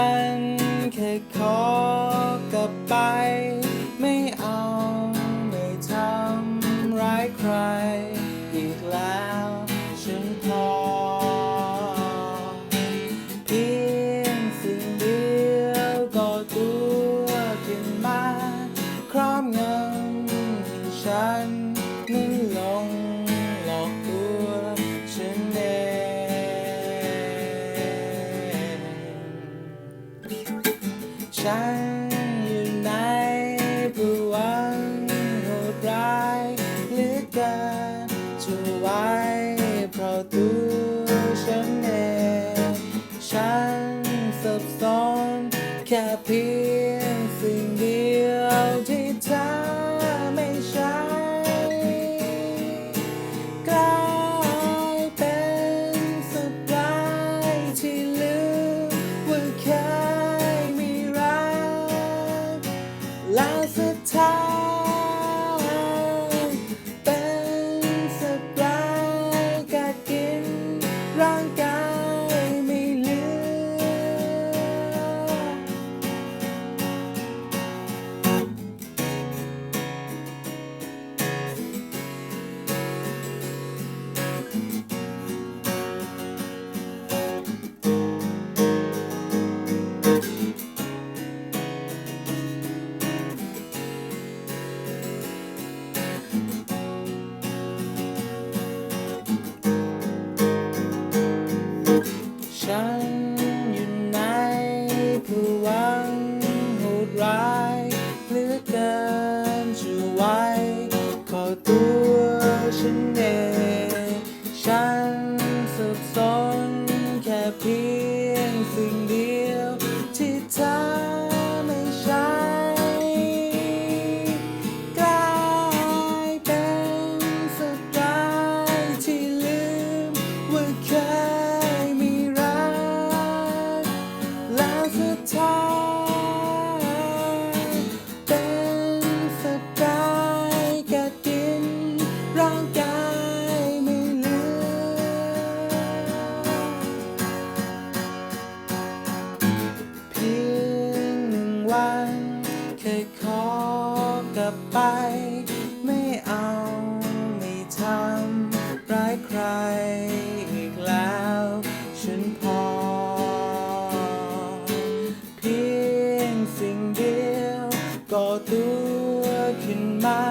ันแค่ขอกลับไป ฉันอยู่ในผวังโหดร้ายหลือกินจะไว้เพราะตัวฉันเองฉันสับสนแค่เพียง เคยขอกลับไป ไม่เอาไม่ทำร้ายใครอีกแล้ว ฉันพอ เพียงสิ่งเดียว ก็ตัวขึ้นมา